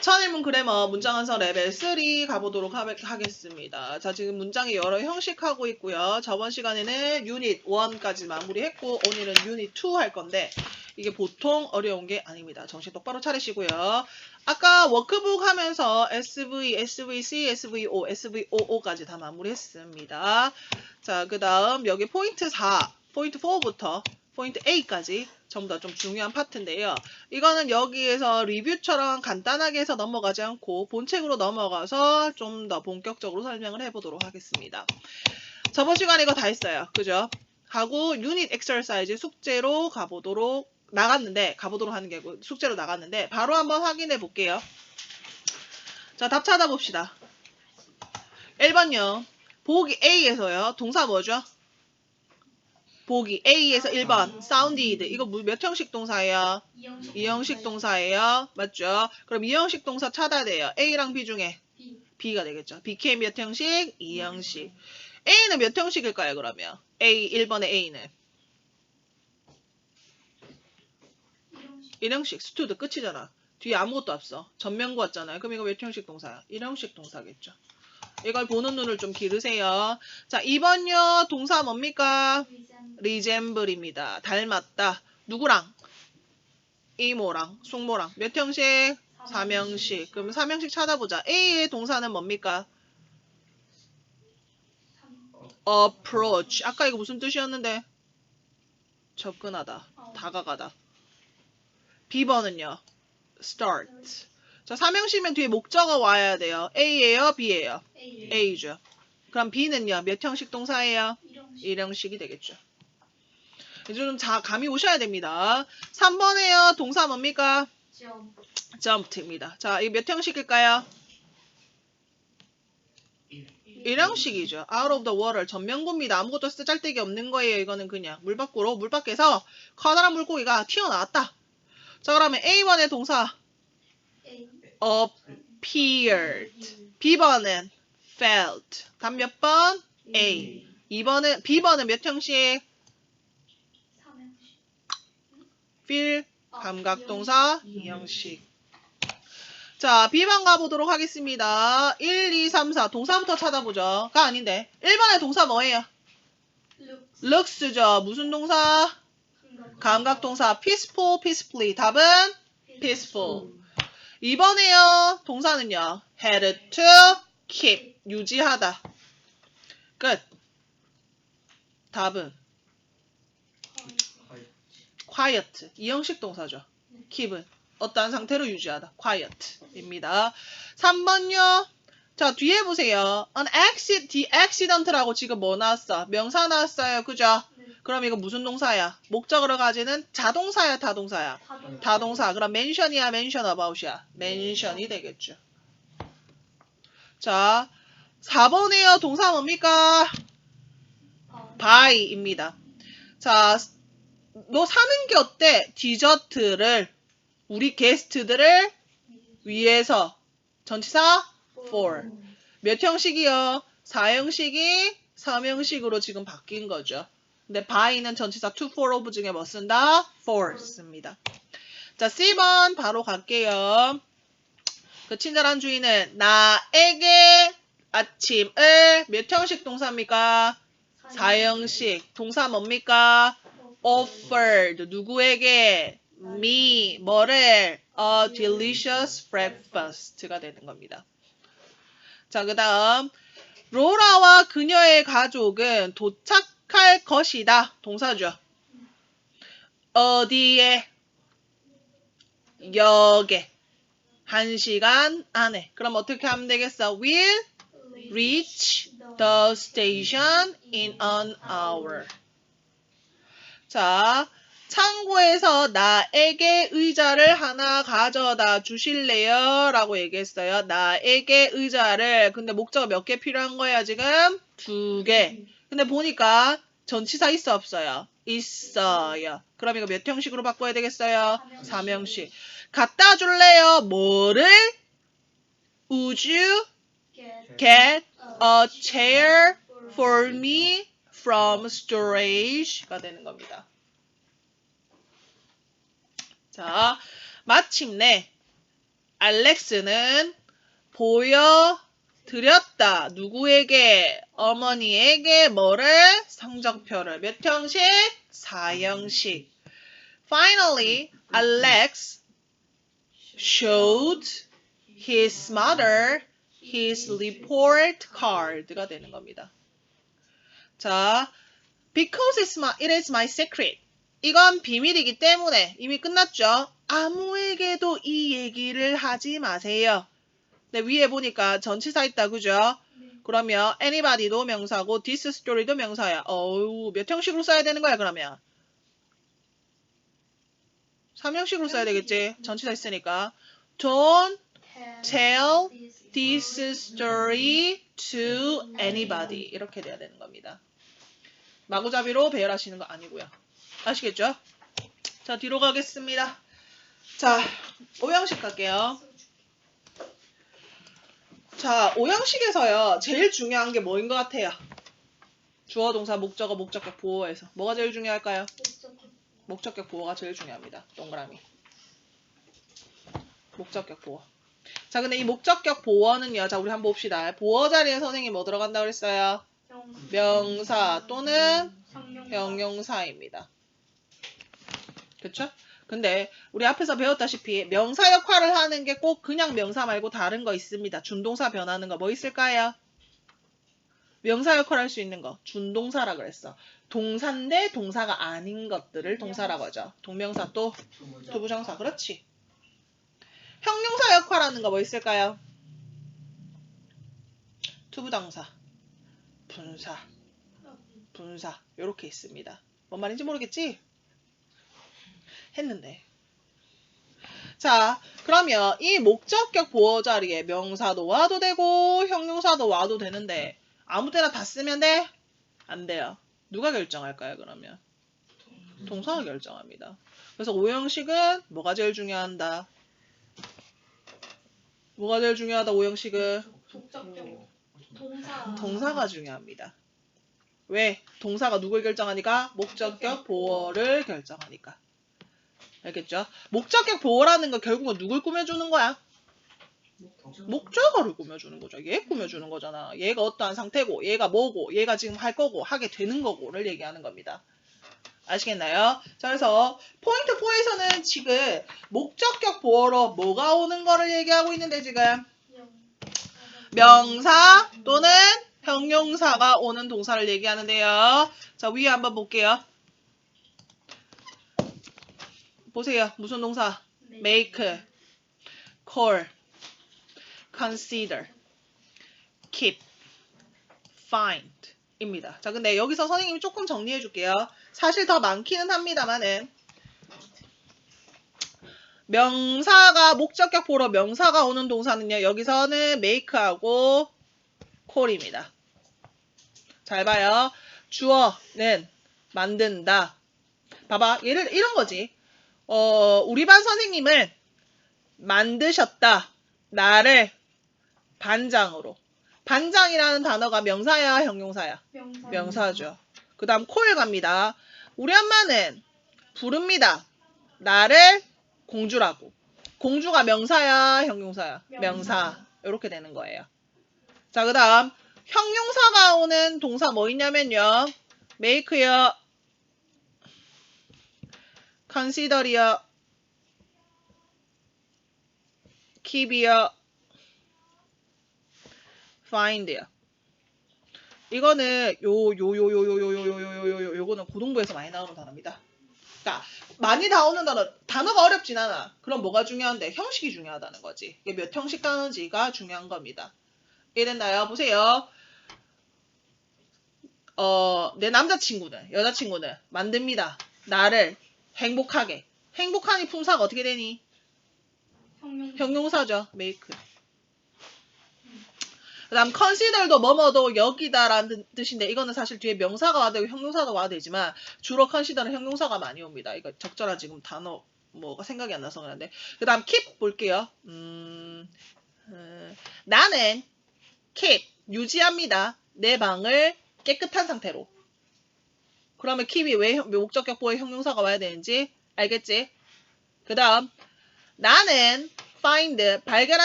천일문 그래머 문장완성 레벨 3 가보도록 하, 하겠습니다. 자, 지금 문장이 여러 형식하고 있고요. 저번 시간에는 유닛 1까지 마무리했고 오늘은 유닛 2 할 건데 이게 보통 어려운 게 아닙니다. 정신 똑바로 차리시고요. 아까 워크북 하면서 SV, SVC, SVO, SVOO까지 다 마무리했습니다. 자, 그 다음 여기 포인트 4, 포인트 4부터 포인트 A까지 전부 다 좀 중요한 파트인데요. 이거는 여기에서 리뷰처럼 간단하게 해서 넘어가지 않고 본책으로 넘어가서 좀 더 본격적으로 설명을 해보도록 하겠습니다. 저번 시간에 이거 다 했어요. 그죠? 하고 유닛 엑서사이즈 숙제로 가보도록 나갔는데 가보도록 하는 게 아니고 숙제로 나갔는데 바로 한번 확인해 볼게요. 자, 답 찾아봅시다. 1번요. 보기 A에서요. 동사 뭐죠? 보기 A에서 1번 sounded 이거 뭐- 몇 형식 동사예요? 이형식, 동사예요. 맞죠? 그럼 이형식 동사 찾아야 돼요. A랑 B 중에 B. B가 되겠죠. BK 몇 형식? 이형식. A는 몇 형식일까요, 그러면? A 1번의 A는 이형식 1형식. 스튜드 끝이잖아. 뒤에 아무것도 없어. 전면구 왔잖아요. 그럼 이거 몇 형식 동사야? 1형식 동사겠죠. 이걸 보는 눈을 좀 기르세요. 자, 2번요. 동사 뭡니까? 리젠 리젠블입니다. 닮았다. 누구랑? 이모랑, 숙모랑. 몇 형식? 삼형식. 그럼 삼형식 찾아보자. A의 동사는 뭡니까? approach. 아까 이거 무슨 뜻이었는데? 접근하다. 다가가다. B번은요? start. 자, 삼형식이면 뒤에 목적어 와야 돼요. A예요? B예요? A A죠. 그럼 B는요? 몇 형식 동사예요? 일형식 일형식이 되겠죠. 이제 좀 자, 감이 오셔야 됩니다. 3번에요. 동사 뭡니까? 점 jumped입니다. 자, 이게 몇 형식일까요? 일형식이죠. out of the water. 전면구입니다. 아무것도 쓰잘데기 없는 거예요. 이거는 그냥 물 밖으로, 물 밖에서 커다란 물고기가 튀어나왔다. 자, 그러면 A1의 동사 A appeared. B번은 felt. 답 몇 번? A. 2번은, B번은 몇 형식? 아, 감각동사, 이형식. 자, B번 가보도록 하겠습니다. 1, 2, 3, 4. 동사부터 찾아보죠. 가 아닌데. 1번의 동사 뭐예요? looks looks죠. 무슨 동사? 감각동사 peaceful, peacefully. 답은 peaceful. 2번에요. 동사는요. had to keep. 유지하다. 끝. 답은 quiet. 이형식 동사죠. keep은 어떠한 상태로 유지하다. quiet입니다. 3번요. 자, 뒤에 보세요. an accident, the accident라고 지금 뭐 나왔어? 명사 나왔어요. 그죠? 그럼 이거 무슨 동사야? 목적으로 가지는 자동사야, 타동사야? 다동 다동사. 그럼 mention이야, mention about이야? mention이 되겠죠. 자, 4번에요. 동사 뭡니까? buy입니다. 자, 너 사는 게 어때? 디저트를 우리 게스트들을 위해서 전치사 for 몇 형식이요? 4형식이 3형식으로 지금 바뀐 거죠. 근데 buy는 전치사 to, for, of 중에 뭐 쓴다? for 씁니다. 자, C번 바로 갈게요. 그 친절한 주인은 나에게 아침을 몇 형식 동사입니까? 4형식. 동사 뭡니까? offered. 누구에게? me. 뭐를? a delicious breakfast가 되는 겁니다. 자, 그 다음. 로라와 그녀의 가족은 도착 할 것이다. 동사죠. 어디에? 역에. 한 시간 안에. 그럼 어떻게 하면 되겠어? will reach the station in an hour. 자, 창고에서 나에게 의자를 하나 가져다 주실래요? 라고 얘기했어요. 나에게 의자를. 근데 목적어 몇개 필요한 거예요, 지금? 두 개. 근데 보니까 전치사 있어, 없어요? 있어요. 그럼 이거 몇 형식으로 바꿔야 되겠어요? 삼형식. 갖다 줄래요? 뭐를? Would you get a chair for me from storage가 되는 겁니다. 자, 마침내 알렉스는 보여 드렸다. 누구에게? 어머니에게 뭐를? 성적표를. 몇 형식? 4형식. Finally, Alex showed his mother his report card가 되는 겁니다. 자, because it's my, it is my secret. 이건 비밀이기 때문에 이미 끝났죠? 아무에게도 이 얘기를 하지 마세요. 네, 위에 보니까 전치사 있다, 그죠? 네. 그러면 anybody도 명사고 this story도 명사야. 어우, 몇 형식으로 써야 되는 거야, 그러면? 3형식으로 써야 되겠지? 전치사 있으니까. Don't tell this story to anybody. 이렇게 돼야 되는 겁니다. 마구잡이로 배열하시는 거 아니고요. 아시겠죠? 자, 뒤로 가겠습니다. 자, 오형식 갈게요. 자, 오형식에서요, 제일 중요한 게 뭐인 것 같아요? 주어, 동사, 목적어, 목적격, 보어에서. 뭐가 제일 중요할까요? 목적격. 보어가 제일 중요합니다. 동그라미. 목적격 보어. 자, 근데 이 목적격 보어는요. 자, 우리 한번 봅시다. 보어 자리에 선생님이 뭐 들어간다고 그랬어요? 명사. 또는 형용사. 형용사입니다. 그쵸? 근데 우리 앞에서 배웠다시피 명사 역할을 하는 게 꼭 그냥 명사 말고 다른 거 있습니다. 준동사 변하는 거 뭐 있을까요? 명사 역할 할수 있는 거 준동사라 그랬어. 동사인데 동사가 아닌 것들을 동사라고 하죠. 동명사 또 투부정사 그렇지. 형용사 역할하는 거 뭐 있을까요? 투부정사, 분사, 분사 이렇게 있습니다. 뭔 말인지 모르겠지? 했는데. 자, 그러면 이 목적격 보어 자리에 명사도 와도 되고 형용사도 와도 되는데 아무 때나 다 쓰면 돼? 안 돼요. 누가 결정할까요, 그러면? 동사가 결정합니다. 그래서 오형식은 뭐가 제일 중요한다? 뭐가 제일 중요하다, 오형식은? 목적격. 동사. 동사가 중요합니다. 왜? 동사가 누굴 결정하니까? 목적격 보어를 결정하니까. 알겠죠? 목적격 보어라는 거 결국은 누굴 꾸며주는 거야? 목적어를 꾸며주는 거죠. 얘 꾸며주는 거잖아. 얘가 어떠한 상태고, 얘가 뭐고, 얘가 지금 할 거고, 하게 되는 거고를 얘기하는 겁니다. 아시겠나요? 자, 그래서 포인트 4에서는 지금 목적격 보어로 뭐가 오는 거를 얘기하고 있는데 지금 명. 명사 또는 형용사가 오는 동사를 얘기하는데요. 자, 위에 한번 볼게요. 보세요. 무슨 동사? make, call, consider, keep, find 입니다. 자, 근데 여기서 선생님이 조금 정리해 줄게요. 사실 더 많기는 합니다만은 명사가 목적격 보러 명사가 오는 동사는요. 여기서는 make하고 call입니다. 잘 봐요. 주어는 만든다. 봐봐. 예를 이런 거지. 어, 우리 반 선생님을 만드셨다. 나를 반장으로. 반장이라는 단어가 명사야, 형용사야? 명사. 명사 죠. 그 다음 콜 갑니다. 우리 엄마는 부릅니다. 나를 공주라고. 공주가 명사야, 형용사야? 명사. 명사. 이렇게 되는 거예요. 자, 그 다음 형용사가 오는 동사 뭐 있냐면요. make요. Consider이요. keep이요. find요. 이거는 요 요 요 요 요 요 요 요 요 요 요 요거는 고등부에서 많이 나오는 단어입니다. 그러니까 많이 나오는 단어 단어가 어렵진 않아. 그럼 뭐가 중요한데 형식이 중요하다는 거지. 이게 몇 형식 단어인지가 중요한 겁니다. 이해됐나요? 보세요. 어, 내 남자친구는 여자친구는 만듭니다. 나를 행복하게. 행복하니 품사가 어떻게 되니? 형용. 형용사 죠. make. 그 다음 consider도 뭐뭐도 여기다라는 뜻인데 이거는 사실 뒤에 명사가 와도 되고 형용사가 와도 되지만 주로 consider는 형용사가 많이 옵니다. 이거 적절한 지금 단어 뭐가 생각이 안 나서 그런데 그 다음 keep 볼게요. 음, 음, 나는 keep 유지합니다. 내 방을 깨끗한 상태로. 그러면 keep이 왜 형- 목적격 보의 형용사가 와야 되는지 알겠지? 그 다음 나는 find 발견한